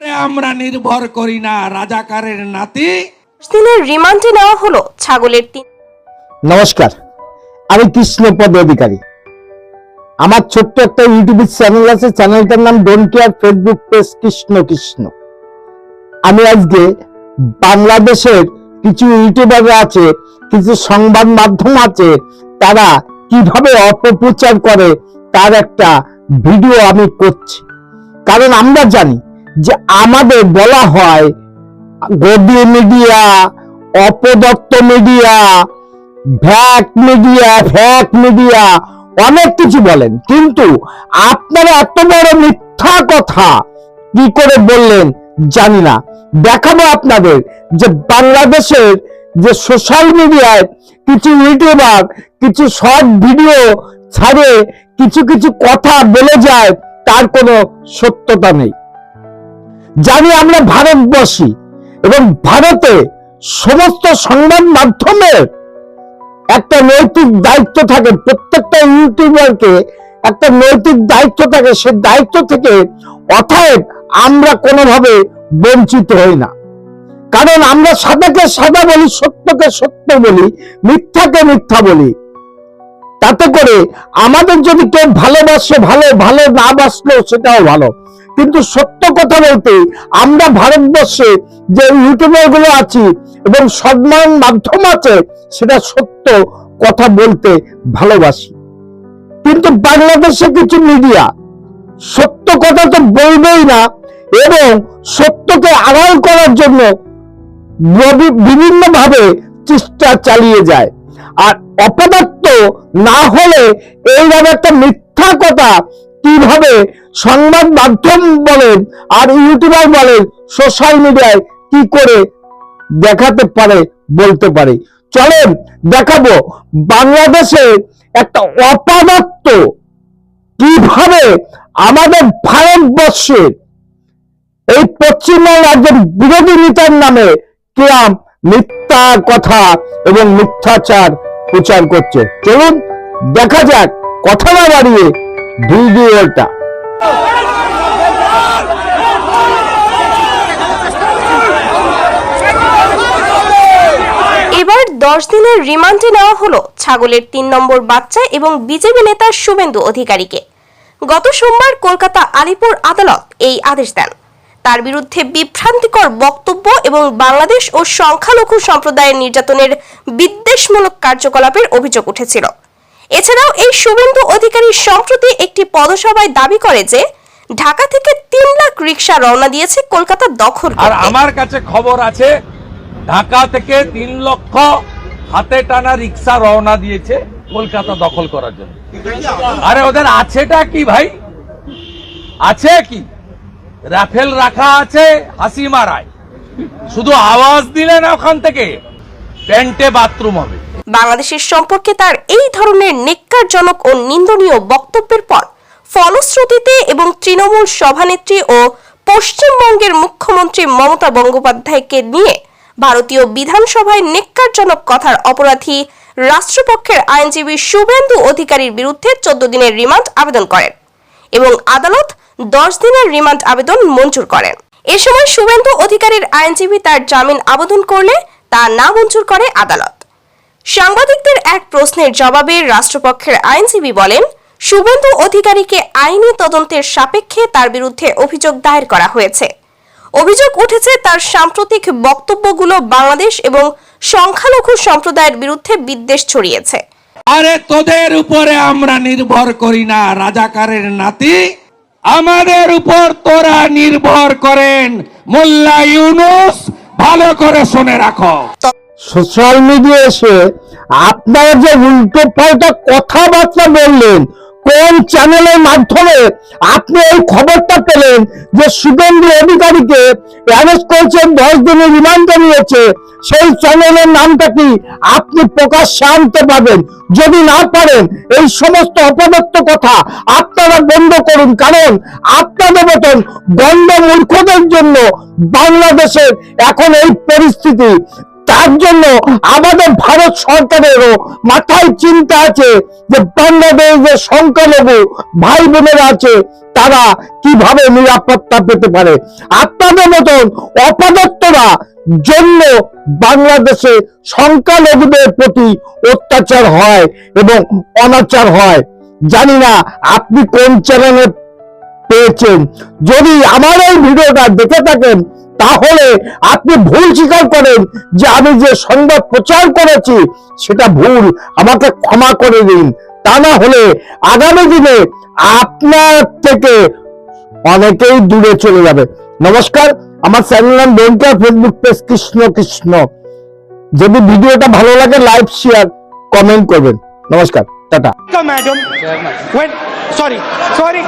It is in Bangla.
আমরা নির্ভর করি না রাজাকারের নাতি। দিনের রিমান্ডে নেওয়া হলো ছাগলের তিন নমস্কার আমি কৃষ্ণপদ অধিকারী। আমার ছোট্ট একটা ইউটিউব চ্যানেল আছে চ্যানেলটার নাম don't care Facebook page Krishna Krishna. আমি আজকে বাংলাদেশের কিছু ইউটিউবাররা আছে কিছু সংবাদ মাধ্যম আছে তারা কীভাবে অপপ্রচার করে তার একটা ভিডিও আমি করছি। কারণ আমরা জানি যে আমাদের বলা হয় গদি মিডিয়া অপদত্ত মিডিয়া ভ্যাক মিডিয়া ফ্যাক মিডিয়া অনেক কিছু বলেন। কিন্তু আপনারা এত বড় মিথ্যা কথা কি করে বললেন জানি না। দেখাবো আপনাদের যে বাংলাদেশের যে সোশ্যাল মিডিয়ায় কিছু ইউটিউবার, কিছু শর্ট ভিডিও ছাড়ে কিছু কিছু কথা বলে যায়, তার কোনো সত্যতা নেই। জানি আমরা ভারতবাসী এবং ভারতে সমস্ত সংবাদ মাধ্যমের একটা নৈতিক দায়িত্ব থাকে, প্রত্যেকটা ইউটিউবারকে একটা নৈতিক দায়িত্ব থাকে, সে দায়িত্ব থেকে অতএব আমরা কোনোভাবে বঞ্চিত হই না। কারণ আমরা সাদাকে সাদা বলি, সত্যকে সত্য বলি, মিথ্যাকে মিথ্যা বলি। তাতে করে আমাদের যদি কেউ ভালোবাসে ভালো ভালো না বাসলেও সেটাও ভালো। কিন্তু সত্য কথা বলতে আমরা ভারতবর্ষে যে ইউটিউবারগুলো আছি এবং সম্মান মাধ্যম আছে, সেটা সত্য কথা বলতে ভালোবাসি। কিন্তু বাংলাদেশে কিছু মিডিয়া সত্য কথা তো বলবেই না, এবং সত্যকে আড়াল করার জন্য বিভিন্ন ভাবে চেষ্টা চালিয়ে যায়। আর অপদার্থ না হলে এইভাবে একটা মিথ্যা কথা কীভাবে সংবাদ মাধ্যম বলেন আর ইউটিউবার বলেন সোশ্যাল মিডিয়ায় কি করে দেখাতে পারে, বলতে পারে। চলেন দেখাবো বাংলাদেশে একটা অপাদত্ত কীভাবে আমাদের ভারতবর্ষের এই পশ্চিমবঙ্গ রাজ্যের বিরোধী নেতার নামে কিরাম মিথ্যা কথা এবং মিথ্যাচার প্রচার করছে। চলুন, দেখা যাক, কথা না বাড়িয়ে ভিডিওটা এবার দশ দিনের রিমান্ডে নেওয়া হলো ছাগলের তিন নম্বর বাচ্চা এবং বিজেপি নেতা শুভেন্দু অধিকারীকে। গত সোমবার কলকাতা আলিপুর আদালত এই আদেশ দেন। তার বিরুদ্ধে বিভ্রান্তিকর বক্তব্য এবং বাংলাদেশ ও সংখ্যালঘু সম্প্রদায়ের নির্যাতনের বিদ্বেষমূলক কার্যকলাপের অভিযোগ উঠেছিল। এছাড়াও এই শুভেন্দু অধিকারী সম্প্রতি একটি পদসভায় দাবি করে যে ঢাকা থেকে তিন লাখ রিক্সা রওনা দিয়েছে কলকাতা দখল আর আমার কাছে খবর আছে ঢাকা থেকে তিন লক্ষ হাতে টানা রিক্সা রওনা দিয়েছে কলকাতা দখল করার জন্য। আরে ওদের আছেটা কি ভাই? আছে কি? রাফেল রাখা আছে হাসি মারায় শুধু আওয়াজ দিলে না ওখান থেকে। প্যান্টে বাথরুম হবে। বাংলাদেশের সম্পর্কে তার এই ধরনের নেককারজনক ও নিন্দনীয় বক্তব্যের পর ফলশ্রুতিতে এবং তৃণমূল সভানেত্রী ও পশ্চিমবঙ্গের মুখ্যমন্ত্রী মমতা বন্দ্যোপাধ্যায়কে নিয়ে ভারতীয় বিধানসভায় নেককারজনক কথার অপরাধী রাষ্ট্রপক্ষের আইনজীবী শুভেন্দু অধিকারীর বিরুদ্ধে চোদ্দ দিনের রিমান্ড আবেদন করেন এবং আদালত দশ দিনের রিমান্ড আবেদন মঞ্জুর করেন এ সময় শুভেন্দু অধিকারীর আইনজীবী তার জামিন আবেদন করলে তা না মঞ্জুর করে আদালত। সাংবাদিকদের এক প্রশ্নের জবাবে রাষ্ট্রপক্ষের আইনজীবী বলেন, শুভেন্দু অধিকারীকে আইনি তদন্তের সাপেক্ষে তার বিরুদ্ধে অভিযোগ দায়ের করা হয়েছে। অভিযোগ উঠেছে তার সাম্প্রতিক বক্তব্যগুলো বাংলাদেশ এবং সংখ্যালঘু সম্প্রদায়ের বিরুদ্ধে বিদ্বেষ ছড়িয়েছে। আরে তোদের উপরে আমরা নির্ভর করি না, রাজাকারের নাতি। আমাদের উপর তোরা নির্ভর করেন। মোল্লা ইউনুস, ভালো করে শুনে রাখো। সোশ্যাল মিডিয়া এসে আপনারা যে উল্টো পাল্টা কথাবার্তা বললেন কোন চ্যানেলের মাধ্যমে আপনি এই খবরটা পেলেন যে শুভেন্দু অধিকারীকে অ্যারেস্ট করেছেন দশ দিনের রিমান্ডে নিয়েছে, সেই চ্যানেলের নামটা কি আপনি প্রকাশ্যে আনতে পারবেন? যদি না পারেন, এই সমস্ত অপদত্ত কথা আপনারা বন্ধ করুন, কারণ আপনাদের মতন গণ্ড মূর্খদের জন্য বাংলাদেশের এখন এই পরিস্থিতি যার জন্য আমাদের ভারত সরকারেরও মাথায় চিন্তা আছে যে বাংলাদেশ যে সংখ্যালঘু ভাই বোনেরা আছে, তারা কীভাবে নিরাপত্তা পেতে পারে? আপনাদের মতন অপদত্তরা জন্য বাংলাদেশে সংখ্যালঘুদের প্রতি অত্যাচার হয় এবং অনাচার হয়। জানি না আপনি কোন চ্যানেলে পেয়েছেন। যদি আমার এই ভিডিওটা দেখে থাকেন তাহলে আপনি ভুল স্বীকার করেন যে আমি যে সংবাদ প্রচার করেছি সেটা ভুল। আমাকে ক্ষমা করে দিন। তা না হলে আগামী দিনে আপনার থেকে অনেকেই দূরে চলে যাবে। নমস্কার আমার চ্যানেল নাম don't care Facebook page Krishna Krishna. যদি ভিডিওটা ভালো লাগে লাইক শেয়ার কমেন্ট করবেন। নমস্কার টাটা। Madam. Sorry sorry.